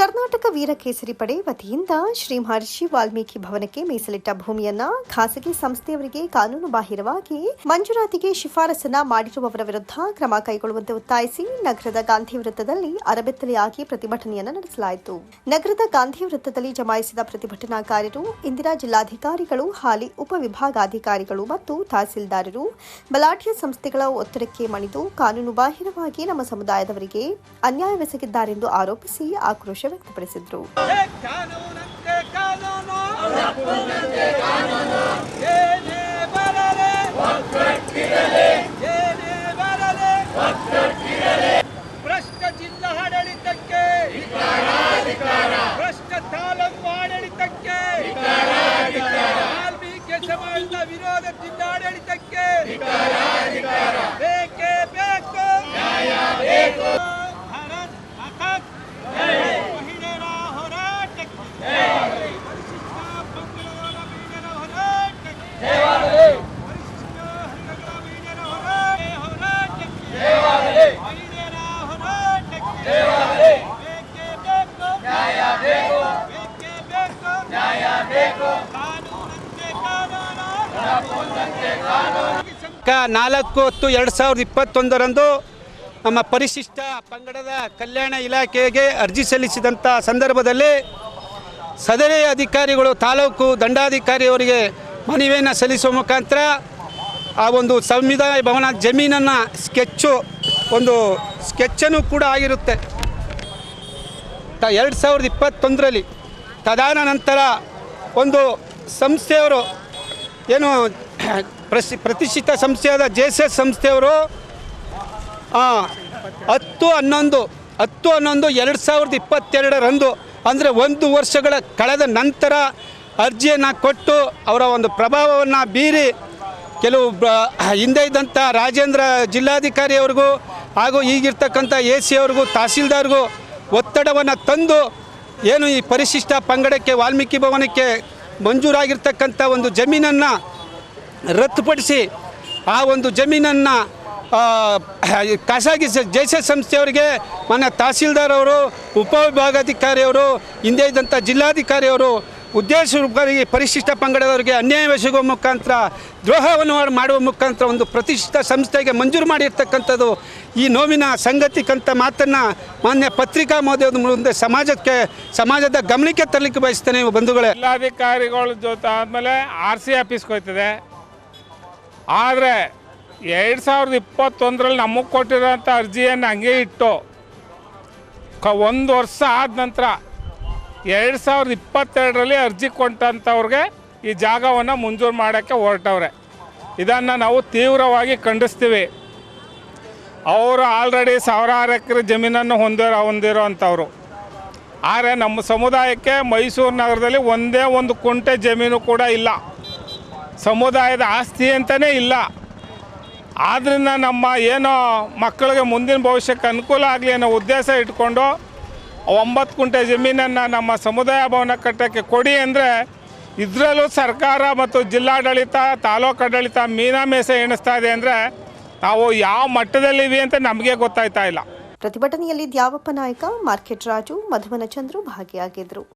ಕರ್ನಾಟಕ ವೀರಕೇಸರಿ ಪಡೆ ವತಿಯಿಂದ ಶ್ರೀ ಮಹರ್ಷಿ ವಾಲ್ಮೀಕಿ ಭವನಕ್ಕೆ ಮೀಸಲಿಟ್ಟ ಭೂಮಿಯನ್ನ ಖಾಸಗಿ ಸಂಸ್ಥೆಯವರಿಗೆ ಕಾನೂನು ಬಾಹಿರವಾಗಿ ಮಂಜೂರಾತಿಗೆ ಶಿಫಾರಸನ್ನ ಮಾಡಿರುವವರ ವಿರುದ್ಧ ಕ್ರಮ ಕೈಗೊಳ್ಳುವಂತೆ ಒತ್ತಾಯಿಸಿ ನಗರದ ಗಾಂಧಿ ವೃತ್ತದಲ್ಲಿ ಅರಬೆತ್ತಲೆಯಾಗಿ ಪ್ರತಿಭಟನೆಯನ್ನು ನಡೆಸಲಾಯಿತು. ನಗರದ ಗಾಂಧಿ ವೃತ್ತದಲ್ಲಿ ಜಮಾಯಿಸಿದ ಪ್ರತಿಭಟನಾಕಾರರು, ಇಂದಿರಾ ಜಿಲ್ಲಾಧಿಕಾರಿಗಳು, ಹಾಲಿ ಉಪವಿಭಾಗಾಧಿಕಾರಿಗಳು ಮತ್ತು ತಹಸೀಲ್ದಾರರು, ಬಲಾಢ್ಯ ಸಂಸ್ಥೆಗಳ ಒತ್ತಡಕ್ಕೆ ಮಣಿದು ಕಾನೂನು ಬಾಹಿರವಾಗಿ ನಮ್ಮ ಸಮುದಾಯದವರಿಗೆ ಅನ್ಯಾಯವೆಸಗಿದ್ದಾರೆಂದು ಆರೋಪಿಸಿ ಆಕ್ರೋಶ ವ್ಯಕ್ತಪಡಿಸಿದರು ಏನೇ ಬರಲಿ ಭ್ರಷ್ಟ ಜಿಲ್ಲಾ ಆಡಳಿತಕ್ಕೆ. ಭ್ರಷ್ಟ ತಾಲೂಕು ಆಡಳಿತಕ್ಕೆ. ವಾಲ್ಮೀಕಿ ಸಮಾಜದ ವಿರೋಧ ಜಿಲ್ಲಾಡಳಿತಕ್ಕೆ ಬೇಕು ನಾಲ್ಕು ಹತ್ತು ಎರಡು ಸಾವಿರದ ಇಪ್ಪತ್ತೊಂದರಂದು ನಮ್ಮ ಪರಿಶಿಷ್ಟ ಪಂಗಡದ ಕಲ್ಯಾಣ ಇಲಾಖೆಗೆ ಅರ್ಜಿ ಸಲ್ಲಿಸಿದಂಥ ಸಂದರ್ಭದಲ್ಲಿ ಸದರಿ ಅಧಿಕಾರಿಗಳು, ತಾಲೂಕು ದಂಡಾಧಿಕಾರಿಯವರಿಗೆ ಮನವಿಯನ್ನು ಸಲ್ಲಿಸುವ ಮುಖಾಂತರ ಆ ಒಂದು ಸಂವಿಧಾನ ಭವನ ಜಮೀನನ್ನು ಸ್ಕೆಚ್ಚು, ಒಂದು ಸ್ಕೆಚ್ಚನ್ನು ಕೂಡ ಆಗಿರುತ್ತೆ. ಎರಡು ಸಾವಿರದ ಇಪ್ಪತ್ತೊಂದರಲ್ಲಿ ತದಾನ ನಂತರ ಒಂದು ಸಂಸ್ಥೆಯವರು ಏನು ಪ್ರಸಿ, ಪ್ರತಿಷ್ಠಿತ ಸಂಸ್ಥೆಯಾದ ಜೆ ಎಸ್ ಎಸ್ ಸಂಸ್ಥೆಯವರು ಹತ್ತು ಹನ್ನೊಂದು ಹತ್ತು ಹನ್ನೊಂದು ಎರಡು ಸಾವಿರದ ಇಪ್ಪತ್ತೆರಡರಂದು ಅಂದರೆ ಒಂದು ವರ್ಷಗಳ ಕಳೆದ ನಂತರ ಅರ್ಜಿಯನ್ನು ಕೊಟ್ಟು ಅವರ ಒಂದು ಪ್ರಭಾವವನ್ನು ಬೀರಿ ಕೆಲವು ಹಿಂದೆ ಇದ್ದಂಥ ರಾಜೇಂದ್ರ ಜಿಲ್ಲಾಧಿಕಾರಿಯವ್ರಿಗೂ ಹಾಗೂ ಈಗಿರ್ತಕ್ಕಂಥ ಎ ಸಿ ಅವ್ರಿಗೂ, ತಹಸೀಲ್ದಾರ್ಗೂ ಒತ್ತಡವನ್ನು ತಂದು ಏನು ಈ ಪರಿಶಿಷ್ಟ ಪಂಗಡಕ್ಕೆ, ವಾಲ್ಮೀಕಿ ಭವನಕ್ಕೆ ಮಂಜೂರಾಗಿರ್ತಕ್ಕಂಥ ಒಂದು ಜಮೀನನ್ನು ರದ್ದುಪಡಿಸಿ, ಆ ಒಂದು ಜಮೀನನ್ನು ಖಾಸಗಿ ಜೆ ಸಿ ಸಂಸ್ಥೆಯವರಿಗೆ ಮನೆ ತಹಸೀಲ್ದಾರ್ ಅವರು, ಉಪವಿಭಾಗಾಧಿಕಾರಿಯವರು, ಹಿಂದೆ ಇದ್ದಂಥ ಜಿಲ್ಲಾಧಿಕಾರಿಯವರು ಉದ್ದೇಶಪೂರ್ವಕವಾಗಿ ಪರಿಶಿಷ್ಟ ಪಂಗಡದವರಿಗೆ ಅನ್ಯಾಯವೆಸಗುವ ಮುಖಾಂತರ, ದ್ರೋಹವನ್ನು ಮಾಡುವ ಮುಖಾಂತರ ಒಂದು ಪ್ರತಿಷ್ಠಿತ ಸಂಸ್ಥೆಗೆ ಮಂಜೂರು ಮಾಡಿರ್ತಕ್ಕಂಥದ್ದು ಈ ನೋವಿನ ಸಂಗತಿಕಂತ ಮಾತನ್ನು ಮಾನ್ಯ ಪತ್ರಿಕಾ ಮಹೋದಯದ ಮುಂದೆ ಸಮಾಜಕ್ಕೆ, ಸಮಾಜದ ಗಮನಕ್ಕೆ ತರಲಿಕ್ಕೆ ಬಯಸ್ತೇನೆ ಬಂಧುಗಳೇ. ಜಿಲ್ಲಾಧಿಕಾರಿಗಳ ಜೊತೆ ಆದಮೇಲೆ ಆರ್ ಸಿ ಆಫೀಸ್ಗೆ ಹೋಯ್ತದೆ. ಆದರೆ ಎರಡು ಸಾವಿರದ ಇಪ್ಪತ್ತೊಂದರಲ್ಲಿ ನಮಗೆ ಕೊಟ್ಟಿರೋಂಥ ಅರ್ಜಿಯನ್ನು ಹಂಗೆ ಇಟ್ಟು, ಕ, ಒಂದು ವರ್ಷ ಆದ ನಂತರ ಎರಡು ಸಾವಿರದ ಇಪ್ಪತ್ತೆರಡರಲ್ಲಿ ಅರ್ಜಿ ಕೊಟ್ಟಂಥವ್ರಿಗೆ ಈ ಜಾಗವನ್ನು ಮಂಜೂರು ಮಾಡೋಕ್ಕೆ ಹೊರಟವ್ರೆ. ಇದನ್ನು ನಾವು ತೀವ್ರವಾಗಿ ಖಂಡಿಸ್ತೀವಿ. ಅವರು ಆಲ್ರೆಡಿ ಸಾವಿರಾರು ಎಕರೆ ಜಮೀನನ್ನು ಹೊಂದಿರೋ ಹೊಂದಿರೋ ಅಂಥವ್ರು ಆದರೆ ನಮ್ಮ ಸಮುದಾಯಕ್ಕೆ ಮೈಸೂರು ನಗರದಲ್ಲಿ ಒಂದೇ ಒಂದು ಕುಂಟೆ ಜಮೀನು ಕೂಡ ಇಲ್ಲ. ಸಮುದಾಯದ ಆಸ್ತಿ ಅಂತಲೇ ಇಲ್ಲ. ಆದ್ದರಿಂದ ನಮ್ಮ ಏನೋ ಮಕ್ಕಳಿಗೆ ಮುಂದಿನ ಭವಿಷ್ಯಕ್ಕೆ ಅನುಕೂಲ ಆಗಲಿ ಅನ್ನೋ ಉದ್ದೇಶ ಇಟ್ಕೊಂಡು ಒಂಬತ್ತು ಕುಂಟೆ ಜಮೀನನ್ನು ನಮ್ಮ ಸಮುದಾಯ ಭವನ ಕಟ್ಟೋಕ್ಕೆ ಕೊಡಿ ಅಂದರೆ ಇದರಲ್ಲೂ ಸರ್ಕಾರ ಮತ್ತು ಜಿಲ್ಲಾಡಳಿತ, ತಾಲೂಕು ಆಡಳಿತ ಮೀನಾಮೇಷ ಎಣಿಸ್ತಾ ಇದೆ ಅಂದರೆ ನಾವು ಯಾವ ಮಟ್ಟದಲ್ಲಿವಿ ಅಂತ ನಮಗೆ ಗೊತ್ತಾಯ್ತಾ ಇಲ್ಲ. ಪ್ರತಿಭಟನೆಯಲ್ಲಿ ದ್ಯಾವಪ್ಪ ನಾಯಕ, ಮಾರ್ಕೆಟ್ ರಾಜು ಮಧುವನ ಚಂದ್ರು ಭಾಗಿಯಾಗಿದ್ದರು